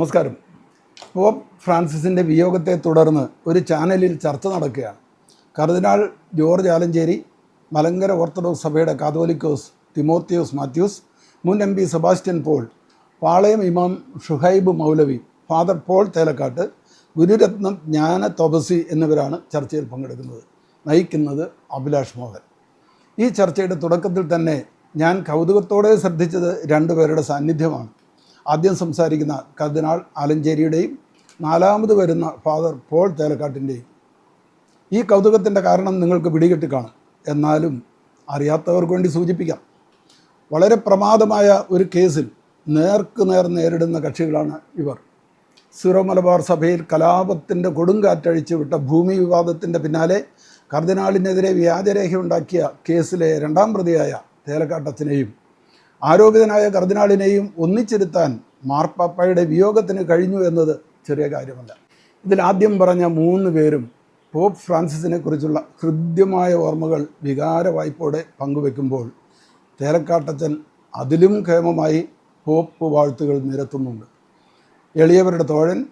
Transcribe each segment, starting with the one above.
നമസ്കാരം. പോപ്പ് ഫ്രാൻസിസിന്റെ വിയോഗത്തെ തുടർന്ന് ഒരു ചാനലിൽ ചർച്ച നടക്കുകയാണ്. Cardinal George Alencherry Malankara Orthodox സഭയുടെ കാതോലിക്കോസ് തിമോത്തിയോസ് മാത്യൂസ് മുൻ M P Sebastian Paul Palayam ഇമാം ഷുഹൈബ് മൗലവി ഫാദർ പോൾ തേലക്കാട്ട് ഗുരുരത്നം ജ്ഞാന തപസി എന്നിവരാണ് ചർച്ചയിൽ പങ്കെടുക്കുന്നത്. നയിക്കുന്നത് അഭിലാഷ് മോഹൻ. ഈ ചർച്ചയുടെ തുടക്കത്തിൽ തന്നെ ഞാൻ കൗതുകത്തോടെ ശ്രദ്ധിച്ചത് രണ്ടുപേരുടെ സാന്നിധ്യമാണ്. ആദ്യം സംസാരിക്കുന്ന കർദിനാൾ ആലഞ്ചേരിയുടെയും നാലാമത് വരുന്ന ഫാദർ പോൾ തേലക്കാട്ടിന്റെയും. ഈ കൗതുകത്തിന്റെ കാരണം നിങ്ങൾക്ക് പിടികെട്ടി കാണും എന്നാലും അറിയാത്തവർക്ക് വേണ്ടി സൂചിപ്പിക്കാം. വളരെ പ്രമാദമായ ഒരു കേസിൽ നേർക്ക് നേർ നേരിടുന്ന കക്ഷികളാണ് ഇവർ. സിറോ മലബാർ സഭയിൽ കലാപത്തിന്റെ കൊടുങ്കാറ്റഴിച്ചു വിട്ട ഭൂമി വിവാദത്തിന്റെ പിന്നാലെ കർദിനാളിനെതിരെ വ്യാജരേഖയുണ്ടാക്കിയ കേസിലെ രണ്ടാം പ്രതിയായ തേലക്കാട്ടച്ചനെയും ആരോപിതനായ കർദിനാളിനെയും ഒന്നിച്ചിരുത്താൻ മാർപ്പാപ്പയുടെ വിയോഗത്തിന് കഴിഞ്ഞു എന്നത് ചെറിയ കാര്യമല്ല. ഇതിൽ ആദ്യം പറഞ്ഞ മൂന്ന് പേരും പോപ്പ് ഫ്രാൻസിസിനെ കുറിച്ചുള്ള ഹൃദ്യമായ ഓർമ്മകൾ വികാര വായ്പോടെ പങ്കുവെക്കുമ്പോൾ തേലക്കാട്ടച്ചൻ അതിലും ക്ഷേമമായി പോപ്പ് വാഴ്ത്തുകൾ നിരത്തുന്നുണ്ട്. എളിയവരുടെ തോഴൻ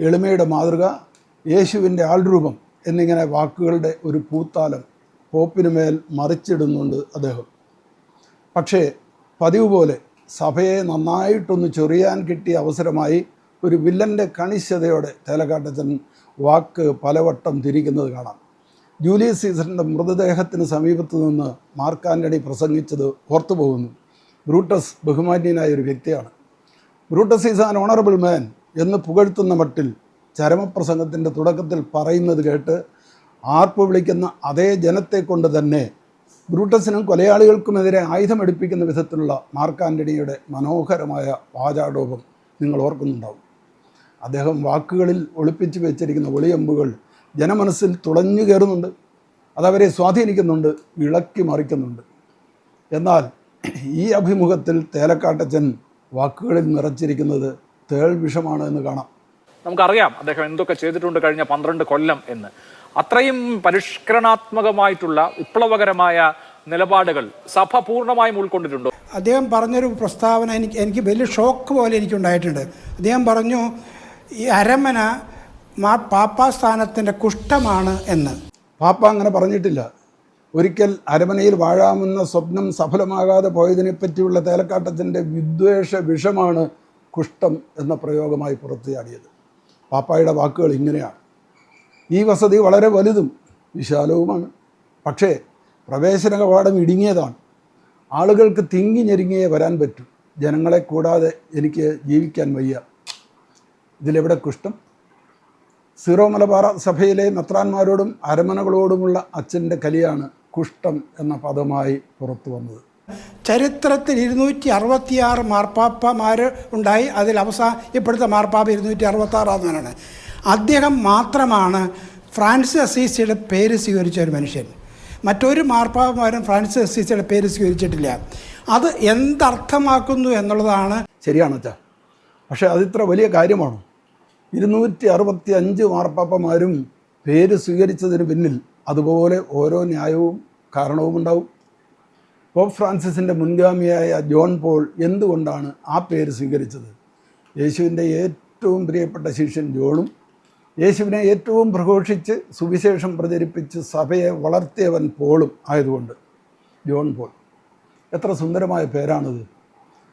എളിമയുടെ മാതൃക യേശുവിന്റെ ആൾരൂപം എന്നിങ്ങനെ വാക്കുകളുടെ ഒരു പൂത്താലം പോപ്പിനുമേൽ മറിച്ചിടുന്നുണ്ട് അദ്ദേഹം. പക്ഷേ പതിവ് സഭയെ നന്നായിട്ടൊന്ന് ചൊറിയാൻ കിട്ടിയ അവസരമായി ഒരു വില്ലന്റെ കണിശതയോടെ തേലക്കാട്ടച്ചൻ വാക്ക് പലവട്ടം തിരിക്കുന്നത് കാണാം. ജൂലിയസ് സീസറിന്റെ മൃതദേഹത്തിന് സമീപത്ത് നിന്ന് മാർക്ക് ആന്റണി പ്രസംഗിച്ചത് ഓർത്തു പോകുന്നു ബ്രൂട്ടസ് ബഹുമാന്യനായ ഒരു വ്യക്തിയാണ്. Brutus is an honourable man എന്ന് പുകഴ്ത്തുന്ന മട്ടിൽ ചരമപ്രസംഗത്തിന്റെ തുടക്കത്തിൽ പറയുന്നത് കേട്ട് ആർപ്പ് വിളിക്കുന്ന അതേ ജനത്തെ കൊണ്ട് തന്നെ ബ്രൂട്ടസിനും കൊലയാളികൾക്കുമെതിരെ ആയുധമെടുപ്പിക്കുന്ന വിധത്തിലുള്ള മാർക്ക് ആന്റണിയുടെ മനോഹരമായ വാചാടോപം നിങ്ങൾ ഓർക്കുന്നുണ്ടാവും. അദ്ദേഹം വാക്കുകളിൽ ഒളിപ്പിച്ചു വെച്ചിരിക്കുന്ന ഒളിയമ്പുകൾ ജനമനസ്സിൽ തുളഞ്ഞു കയറുന്നുണ്ട്. അതവരെ സ്വാധീനിക്കുന്നുണ്ട് വിളക്കി മറിക്കുന്നുണ്ട്. എന്നാൽ ഈ അഭിമുഖത്തിൽ തേലക്കാട്ടച്ചൻ വാക്കുകളിൽ നിറച്ചിരിക്കുന്നത് തേൾ വിഷമാണ് എന്ന് കാണാം. നമുക്കറിയാം അദ്ദേഹം എന്തൊക്കെ ചെയ്തിട്ടുണ്ട് കഴിഞ്ഞ പന്ത്രണ്ട് കൊല്ലം എന്ന്. അത്രയും പരിഷ്കരണാത്മകമായിട്ടുള്ള വിപ്ലവകരമായ നിലപാടുകൾ സഭ പൂർണമായും ഉൾക്കൊണ്ടിട്ടുണ്ടോ? അദ്ദേഹം പറഞ്ഞൊരു പ്രസ്താവന എനിക്ക് എനിക്ക് വലിയ ഷോക്ക് പോലെ എനിക്കുണ്ടായിട്ടുണ്ട്. അദ്ദേഹം പറഞ്ഞു ഈ അരമന മാ പാപ്പാ സ്ഥാനത്തിന്റെ കുഷ്ഠമാണ് എന്ന്. പാപ്പ അങ്ങനെ പറഞ്ഞിട്ടില്ല. ഒരിക്കൽ അരമനയിൽ വാഴാമെന്ന സ്വപ്നം സഫലമാകാതെ പോയതിനെ പറ്റിയുള്ള തേലക്കാട്ടത്തിന്റെ വിദ്വേഷ വിഷമാണ് കുഷ്ഠം എന്ന പ്രയോഗമായി പുറത്തു ചാടിയത് പാപ്പായുടെ വാക്കുകൾ ഇങ്ങനെയാണ്. ഈ വസതി വളരെ വലുതും വിശാലവുമാണ്. പക്ഷേ പ്രവേശന കവാടം ഇടുങ്ങിയതാണ്. ആളുകൾക്ക് തിങ്ങി ഞെരുങ്ങിയേ വരാൻ പറ്റൂ. ജനങ്ങളെ കൂടാതെ എനിക്ക് ജീവിക്കാൻ വയ്യ. ഇതിലെവിടെ കുഷ്ഠം സീറോ മലബാർ സഭയിലെ നത്രാന്മാരോടും അരമനകളോടുമുള്ള അച്ഛന്റെ കലിയാണ് കുഷ്ഠം എന്ന പദമായി പുറത്തു വന്നത്. ചരിത്രത്തിൽ ഇരുന്നൂറ്റി അറുപത്തിയാറ് മാർപ്പാപ്പമാർ ഉണ്ടായി. അതിൽ അവസാന ഇപ്പോഴത്തെ മാർപ്പാപ്പ ഇരുന്നൂറ്റി അറുപത്തി ആറാമെന്നാണ് അദ്ദേഹം മാത്രമാണ് ഫ്രാൻസ് അസീസിയുടെ പേര് സ്വീകരിച്ച ഒരു മനുഷ്യൻ. മറ്റൊരു മാർപ്പാപ്പമാരും ഫ്രാൻസ് അസീസിയുടെ പേര് സ്വീകരിച്ചിട്ടില്ല. അത് എന്തർത്ഥമാക്കുന്നു എന്നുള്ളതാണ് ശരിയാണ് അച്ഛാ. പക്ഷേ അതിത്ര വലിയ കാര്യമാണോ? ഇരുന്നൂറ്റി അറുപത്തി അഞ്ച് മാർപ്പാപ്പമാരും പേര് സ്വീകരിച്ചതിന് പിന്നിൽ അതുപോലെ ഓരോ ന്യായവും കാരണവും ഉണ്ടാവും പോപ്പ് ഫ്രാൻസിസിന്റെ മുൻഗാമിയായ ജോൺ പോൾ എന്തുകൊണ്ടാണ് ആ പേര് സ്വീകരിച്ചത്? യേശുവിന്റെ ഏറ്റവും പ്രിയപ്പെട്ട ശിഷ്യൻ ജോണും യേശുവിനെ ഏറ്റവും പ്രഘോഷിച്ച് സുവിശേഷം പ്രചരിപ്പിച്ച് സഭയെ വളർത്തിയവൻ പോളും ആയതുകൊണ്ട് ജോൺ പോൾ. എത്ര സുന്ദരമായ പേരാണിത്.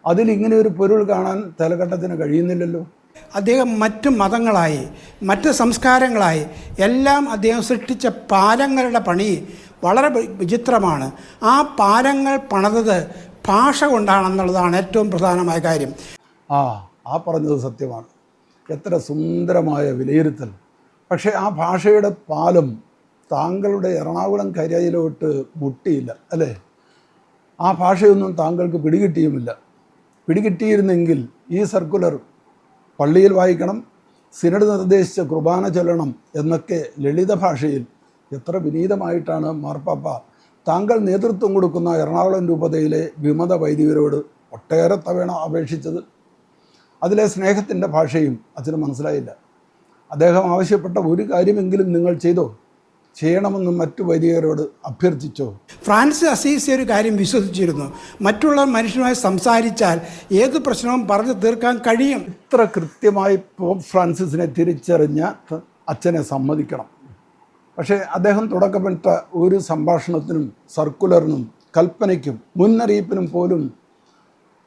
അതിൽ ഇങ്ങനെ ഒരു പൊരുൾ കാണാൻ തലഘട്ടത്തിന് കഴിയുന്നില്ലല്ലോ. അദ്ദേഹം മറ്റു മതങ്ങളായി മറ്റു സംസ്കാരങ്ങളായി എല്ലാം അദ്ദേഹം സൃഷ്ടിച്ച പാലങ്ങളുടെ പണി വളരെ വിചിത്രമാണ്. ആ പാലങ്ങൾ പണിതത് ഭാഷ കൊണ്ടാണെന്നുള്ളതാണ് ഏറ്റവും പ്രധാനമായ കാര്യം. ആ ആ പറഞ്ഞത് സത്യമാണ്. എത്ര സുന്ദരമായ വിലയിരുത്തൽ. പക്ഷേ ആ ഭാഷയുടെ പാലം താങ്കളുടെ എറണാകുളം കരയിലോട്ട് മുട്ടിയില്ല അല്ലേ? ആ ഭാഷയൊന്നും താങ്കൾക്ക് പിടികിട്ടിയുമില്ല. പിടികിട്ടിയിരുന്നെങ്കിൽ ഈ സർക്കുലർ പള്ളിയിൽ വായിക്കണം സിനഡ് നിർദ്ദേശിച്ച കുർബാന ചൊല്ലണം എന്നൊക്കെ ലളിത ഭാഷയിൽ എത്ര വിനീതമായിട്ടാണ് മാർപ്പാപ്പ താങ്കൾ നേതൃത്വം കൊടുക്കുന്ന എറണാകുളം രൂപതയിലെ വിമത വൈദികരോട് ഒട്ടേറെ തവണ അപേക്ഷിച്ചത്. അതിലെ സ്നേഹത്തിന്റെ ഭാഷയും അച്ഛന് മനസ്സിലായില്ല. അദ്ദേഹം ആവശ്യപ്പെട്ട ഒരു കാര്യമെങ്കിലും നിങ്ങൾ ചെയ്തോ? ചെയ്യണമെന്ന് മറ്റു വൈദികരോട് അഭ്യർത്ഥിച്ചോ? ഫ്രാൻസ് അസീസി ഒരു കാര്യം വിശ്വസിച്ചിരുന്നു. മറ്റുള്ള മനുഷ്യനുമായി സംസാരിച്ചാൽ ഏത് പ്രശ്നവും പറഞ്ഞു തീർക്കാൻ കഴിയും. ഇത്ര കൃത്യമായി പോപ്പ് ഫ്രാൻസിസിനെ തിരിച്ചറിഞ്ഞ അച്ഛനെ സമ്മതിക്കണം. പക്ഷേ അദ്ദേഹം തുടക്കപ്പെട്ട ഒരു സംഭാഷണത്തിനും സർക്കുലറിനും കൽപ്പനയ്ക്കും മുന്നറിയിപ്പിനും പോലും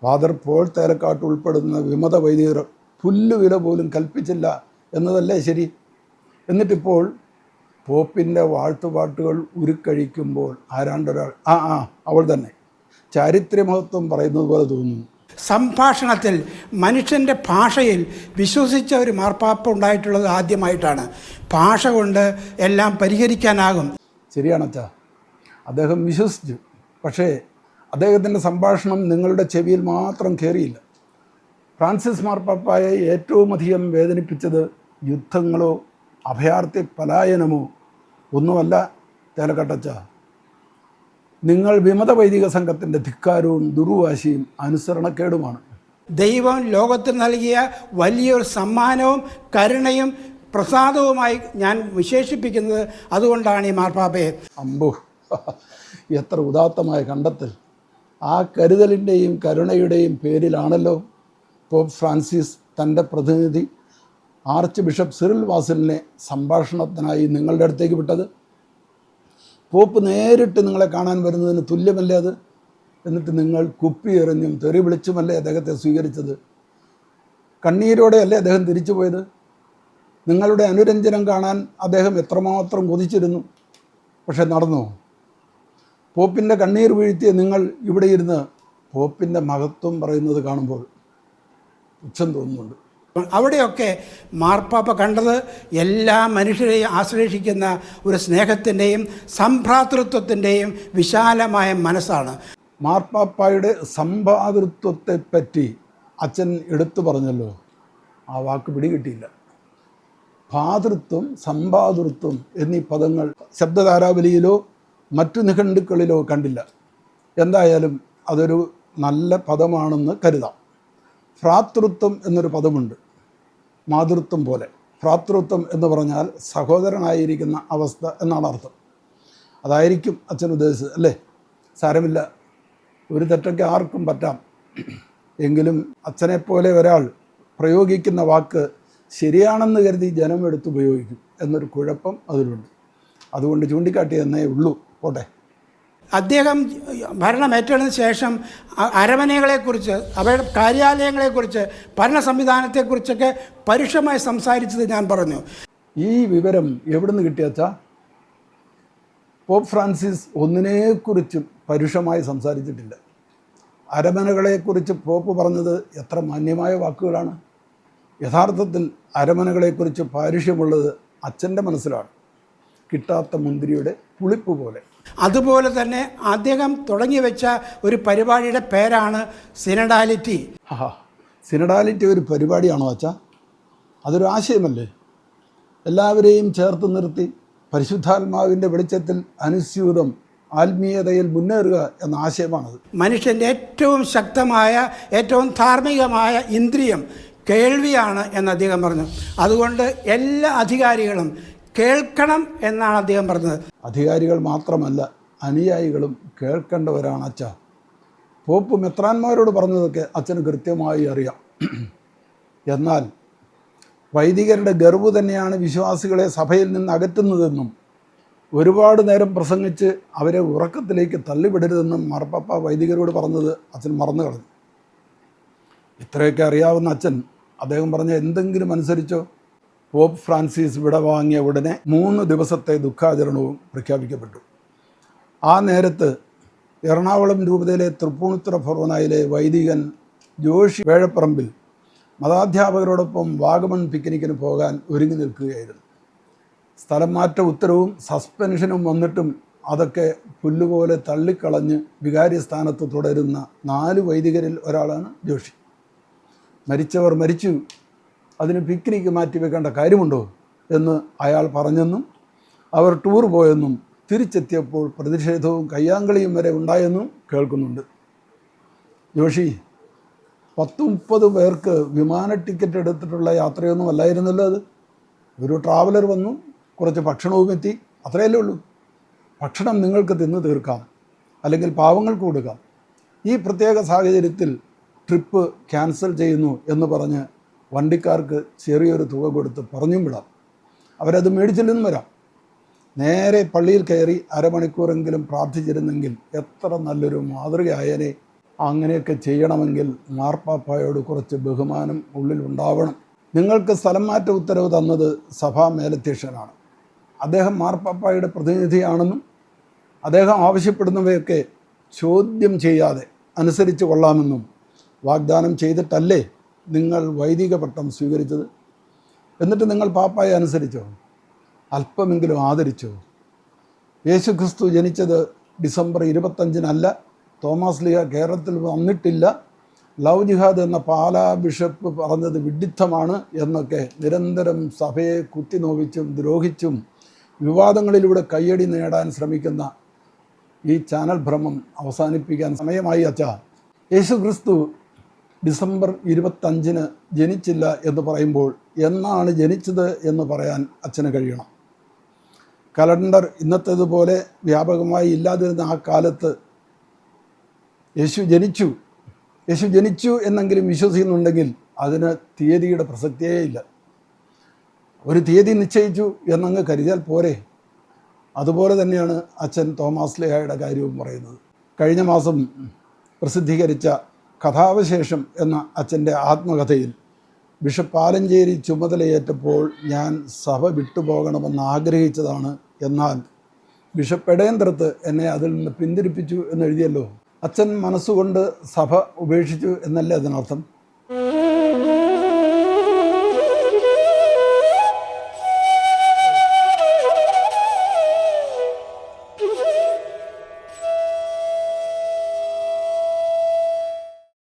ഫാദർ പോൾ തേലക്കാട്ട് ഉൾപ്പെടുന്ന വിമത വൈദികർ പുല്ലുവില പോലും കൽപ്പിച്ചില്ല എന്നതല്ലേ ശരി? എന്നിട്ടിപ്പോൾ പോപ്പിന്റെ വാഴ്ത്തുപാട്ടുകൾ ഉരുക്കഴിക്കുമ്പോൾ ആരാണ്ടൊരാൾ ആ ആ അവൾ തന്നെ. ചാരിത്ര്യമഹത്വം പറയുന്നത് പോലെ തോന്നുന്നു. സംഭാഷണത്തിൽ മനുഷ്യന്റെ ഭാഷയിൽ വിശ്വസിച്ച ഒരു മാർപ്പാപ്പ ഉണ്ടായിട്ടുള്ളത് ആദ്യമായിട്ടാണ്. ഭാഷ കൊണ്ട് എല്ലാം പരിഹരിക്കാനാകും. ശരിയാണ് അച്ഛാ. അദ്ദേഹം വിശ്വസിച്ചു. പക്ഷേ അദ്ദേഹത്തിന്റെ സംഭാഷണം നിങ്ങളുടെ ചെവിയിൽ മാത്രം കയറിയില്ല ഫ്രാൻസിസ് മാർപ്പാപ്പായെ ഏറ്റവും അധികം വേദനിപ്പിച്ചത് യുദ്ധങ്ങളോ അഭയാർത്ഥി പലായനമോ ഒന്നുമല്ല തേലക്കട്ടച്ച നിങ്ങൾ വിമത വൈദിക സംഘത്തിന്റെ ധിക്കാരവും ദുർവാശിയും അനുസരണക്കേടുമാണ്. ദൈവം ലോകത്തിന് നൽകിയ വലിയൊരു സമ്മാനവും കരുണയും പ്രസാദവുമായി ഞാൻ വിശേഷിപ്പിക്കുന്നത് അതുകൊണ്ടാണ് ഈ മാർപ്പാപ്പയെ. അമ്പു എത്ര ഉദാത്തമായ കണ്ടെത്തൽ. ആ കരുതലിന്റെയും കരുണയുടെയും പേരിലാണല്ലോ പോപ്പ് ഫ്രാൻസിസ് തന്റെ പ്രതിനിധി ആർച്ച് ബിഷപ്പ് സിറിൽ വാസലിനെ സംഭാഷണത്തിനായി നിങ്ങളുടെ അടുത്തേക്ക് വിട്ടത്. പോപ്പ് നേരിട്ട് നിങ്ങളെ കാണാൻ വരുന്നതിന് തുല്യമല്ലേ അത്? എന്നിട്ട് നിങ്ങൾ കുപ്പി എറിഞ്ഞും തെറി വിളിച്ചുമല്ലേ അദ്ദേഹത്തെ സ്വീകരിച്ചത്? കണ്ണീരോടെയല്ലേ അദ്ദേഹം തിരിച്ചു പോയത്? നിങ്ങളുടെ അനുരഞ്ജനം കാണാൻ അദ്ദേഹം എത്രമാത്രം കൊതിച്ചിരുന്നു? പക്ഷെ നടന്നു? പോപ്പിന്റെ കണ്ണീർ വീഴ്ത്തിയ നിങ്ങൾ ഇവിടെ ഇരുന്ന് പോപ്പിന്റെ മഹത്വം പറയുന്നത് കാണുമ്പോൾ ഉച്ചം തോന്നുന്നുണ്ട്. അവിടെയൊക്കെ മാർപ്പാപ്പ കണ്ടത് എല്ലാ മനുഷ്യരെയും ആശ്ലേഷിക്കുന്ന ഒരു സ്നേഹത്തിന്റെയും സംഭ്രാതൃത്വത്തിന്റെയും വിശാലമായ മനസ്സാണ്. മാർപ്പാപ്പായുടെ സമ്പാതൃത്വത്തെപ്പറ്റി അച്ഛൻ എടുത്തു പറഞ്ഞല്ലോ ആ വാക്ക് പിടികിട്ടിയില്ല. ഭാതൃത്വം സമ്പാതൃത്വം എന്നീ പദങ്ങൾ ശബ്ദധാരാവലിയിലോ മറ്റു നിഘണ്ടുക്കളിലോ കണ്ടില്ല. എന്തായാലും അതൊരു നല്ല പദമാണെന്ന് കരുതാം. ഭ്രാതൃത്വം എന്നൊരു പദമുണ്ട്. മാതൃത്വം പോലെ ഭ്രാതൃത്വം എന്ന് പറഞ്ഞാൽ സഹോദരനായിരിക്കുന്ന അവസ്ഥ എന്നാണ് അർത്ഥം. അതായിരിക്കും അച്ഛൻ ഉദ്ദേശിച്ചത് അല്ലേ? സാരമില്ല. ഒരു തെറ്റൊക്കെ ആർക്കും പറ്റാം. എങ്കിലും അച്ഛനെപ്പോലെ ഒരാൾ പ്രയോഗിക്കുന്ന വാക്ക് ശരിയാണെന്ന് കരുതി ജനം എടുത്ത് ഉപയോഗിക്കും എന്നൊരു കുഴപ്പം അതിലുണ്ട്. അതുകൊണ്ട് ചൂണ്ടിക്കാട്ടിയെന്നേ ഉള്ളൂ. പോട്ടെ. അദ്ദേഹം ഭരണം ഏറ്റെടുത്തതിന് ശേഷം അരമനകളെക്കുറിച്ച് അവയുടെ കാര്യാലയങ്ങളെക്കുറിച്ച് ഭരണ സംവിധാനത്തെക്കുറിച്ചൊക്കെ പരുഷമായി സംസാരിച്ചത് ഞാൻ പറഞ്ഞു. ഈ വിവരം എവിടുന്ന് കിട്ടിയച്ചാ? പോപ്പ് ഫ്രാൻസിസ് ഒന്നിനെക്കുറിച്ചും പരുഷമായി സംസാരിച്ചിട്ടില്ല. അരമനകളെക്കുറിച്ച് പോപ്പ് പറഞ്ഞത് എത്ര മാന്യമായ വാക്കുകളാണ്. യഥാർത്ഥത്തിൽ അരമനകളെക്കുറിച്ച് പാരുഷ്യമുള്ളത് അച്ഛന്റെ മനസ്സിലാണ്. കിട്ടാത്ത മുന്തിരിയുടെ പുളിപ്പ് പോലെ. അതുപോലെ തന്നെ അദ്ദേഹം തുടങ്ങി വെച്ച ഒരു പരിപാടിയുടെ പേരാണ് സിനഡാലിറ്റി. സിനഡാലിറ്റി ഒരു പരിപാടിയാണോ അച്ഛാ? അതൊരു ആശയമല്ലേ? എല്ലാവരെയും ചേർത്ത് നിർത്തി പരിശുദ്ധാത്മാവിന്റെ വെളിച്ചത്തിൽ അനുസ്യൂതം ആത്മീയതയിൽ മുന്നേറുക എന്ന ആശയമാണത്. മനുഷ്യന്റെ ഏറ്റവും ശക്തമായ ഏറ്റവും ധാർമ്മികമായ ഇന്ദ്രിയം കേൾവിയാണ് എന്ന് അദ്ദേഹം പറഞ്ഞു. അതുകൊണ്ട് എല്ലാ അധികാരികളും കേൾക്കണം എന്നാണ് അദ്ദേഹം പറഞ്ഞത്. അധികാരികൾ മാത്രമല്ല അനുയായികളും കേൾക്കേണ്ടവരാണ് അച്ഛ. പോപ്പ് മെത്രാന്മാരോട് പറഞ്ഞതൊക്കെ അച്ഛന് കൃത്യമായി അറിയാം. എന്നാൽ വൈദികരുടെ ഗർവ് തന്നെയാണ് വിശ്വാസികളെ സഭയിൽ നിന്ന് അകറ്റുന്നതെന്നും ഒരുപാട് നേരം പ്രസംഗിച്ച് അവരെ ഉറക്കത്തിലേക്ക് തള്ളിവിടരുതെന്നും മാർപ്പാപ്പ വൈദികരോട് പറഞ്ഞത് അച്ഛൻ മറന്നു കളഞ്ഞു. ഇത്രയൊക്കെ അറിയാവുന്ന അച്ഛൻ അദ്ദേഹം പറഞ്ഞ എന്തെങ്കിലും അനുസരിച്ചോ? പോപ്പ് ഫ്രാൻസിസ് വിടവാങ്ങിയ ഉടനെ മൂന്ന് ദിവസത്തെ ദുഃഖാചരണവും പ്രഖ്യാപിക്കപ്പെട്ടു. ആ നേരത്ത് എറണാകുളം രൂപതയിലെ തൃപ്പൂണിത്തുറ ഫൊറോനായിലെ വൈദികൻ ജോഷി വേഴപ്പറമ്പിൽ മതാധ്യാപകരോടൊപ്പം വാഗമൺ പിക്നിക്കിന് പോകാൻ ഒരുങ്ങി നിൽക്കുകയായിരുന്നു. സ്ഥലം മാറ്റ ഉത്തരവും സസ്പെൻഷനും വന്നിട്ടും അതൊക്കെ പുല്ലുപോലെ തള്ളിക്കളഞ്ഞ് വികാരി സ്ഥാനത്ത് തുടരുന്ന നാല് വൈദികരിൽ ഒരാളാണ് ജോഷി. മരിച്ചവർ മരിച്ചു അതിന് പിക്നിക്ക് മാറ്റിവെക്കേണ്ട കാര്യമുണ്ടോ എന്ന് അയാൾ പറഞ്ഞെന്നും അവർ ടൂർ പോയെന്നും തിരിച്ചെത്തിയപ്പോൾ പ്രതിഷേധവും കയ്യാങ്കളിയും വരെ ഉണ്ടായെന്നും കേൾക്കുന്നുണ്ട്. ജോഷി പത്ത് മുപ്പത് പേർക്ക് വിമാന ടിക്കറ്റ് എടുത്തിട്ടുള്ള യാത്രയൊന്നും അല്ലായിരുന്നല്ലോ അത്. ഒരു ട്രാവലർ വന്നു കുറച്ച് ഭക്ഷണവും എത്തി അത്രയല്ലേ ഉള്ളൂ. ഭക്ഷണം നിങ്ങൾക്ക് തിന്നു തീർക്കാം അല്ലെങ്കിൽ പാവങ്ങൾക്ക് കൊടുക്കാം. ഈ പ്രത്യേക സാഹചര്യത്തിൽ ട്രിപ്പ് ക്യാൻസൽ ചെയ്യുന്നു എന്ന് പറഞ്ഞ് വണ്ടിക്കാർക്ക് ചെറിയൊരു തുക കൊടുത്ത് പറഞ്ഞും വിടാം. അവരത് മേടിച്ചില്ലെന്നും വരാം. നേരെ പള്ളിയിൽ കയറി അരമണിക്കൂറെങ്കിലും പ്രാർത്ഥിച്ചിരുന്നെങ്കിൽ എത്ര നല്ലൊരു മാതൃകയായനെ. അങ്ങനെയൊക്കെ ചെയ്യണമെങ്കിൽ മാർപ്പാപ്പായോട് കുറച്ച് ബഹുമാനം ഉള്ളിൽ ഉണ്ടാവണം. നിങ്ങൾക്ക് സ്ഥലം മാറ്റ ഉത്തരവ് തന്നത് സഭാ മേലധ്യക്ഷനാണ്. അദ്ദേഹം മാർപ്പാപ്പായുടെ പ്രതിനിധിയാണെന്നും അദ്ദേഹം ആവശ്യപ്പെടുന്നവയൊക്കെ ചോദ്യം ചെയ്യാതെ അനുസരിച്ച് കൊള്ളാമെന്നും വാഗ്ദാനം ചെയ്തിട്ടല്ലേ? നിങ്ങൾ വൈദിക പട്ടം സ്വീകരിച്ചത്. എന്നിട്ട് നിങ്ങൾ പാപ്പായെ അനുസരിച്ചോ? അല്പമെങ്കിലും ആദരിച്ചോ? യേശു ക്രിസ്തു ജനിച്ചത് ഡിസംബർ ഇരുപത്തഞ്ചിനല്ല. തോമസ് ലിയ കേരളത്തിൽ വന്നിട്ടില്ല. ലവ് ജിഹാദ് എന്ന പാലാ ബിഷപ്പ് പറഞ്ഞത് വിഡിത്തമാണ് എന്നൊക്കെ നിരന്തരം സഭയെ കുത്തിനോവിച്ചും ദ്രോഹിച്ചും വിവാദങ്ങളിലൂടെ കയ്യടി നേടാൻ ശ്രമിക്കുന്ന ഈ ചാനൽ ഭ്രമം അവസാനിപ്പിക്കാൻ സമയമായി അച്ഛ. യേശു ക്രിസ്തു ഡിസംബർ ഇരുപത്തഞ്ചിന് ജനിച്ചില്ല എന്ന് പറയുമ്പോൾ എന്നാണ് ജനിച്ചത് എന്ന് പറയാൻ അച്ഛന് കഴിയണം. കലണ്ടർ ഇന്നത്തേതുപോലെ വ്യാപകമായി ഇല്ലാതിരുന്ന ആ കാലത്ത് യേശു ജനിച്ചു. യേശു ജനിച്ചു എന്നെങ്കിലും വിശ്വസിക്കുന്നുണ്ടെങ്കിൽ അതിന് തീയതിയുടെ പ്രസക്തിയേ ഇല്ല. ഒരു തീയതി നിശ്ചയിച്ചു എന്നങ്ങ് കരുതിയാൽ പോരെ. അതുപോലെ തന്നെയാണ് അച്ഛൻ തോമാസ് ലേഹയുടെ കാര്യവും പറയുന്നത്. കഴിഞ്ഞ മാസം പ്രസിദ്ധീകരിച്ച കഥാവശേഷം എന്ന അച്ഛന്റെ ആത്മകഥയിൽ ബിഷപ്പ് ആലഞ്ചേരി ചുമതലയേറ്റപ്പോൾ ഞാൻ സഭ വിട്ടുപോകണമെന്ന് ആഗ്രഹിച്ചതാണ് എന്നാൽ ബിഷപ്പ് എടയന്ത്രത്ത് എന്നെ അതിൽ നിന്ന് പിന്തിരിപ്പിച്ചു എന്നെഴുതിയല്ലോ. അച്ഛൻ മനസ്സുകൊണ്ട് സഭ ഉപേക്ഷിച്ചു എന്നല്ലേ അതിനർത്ഥം?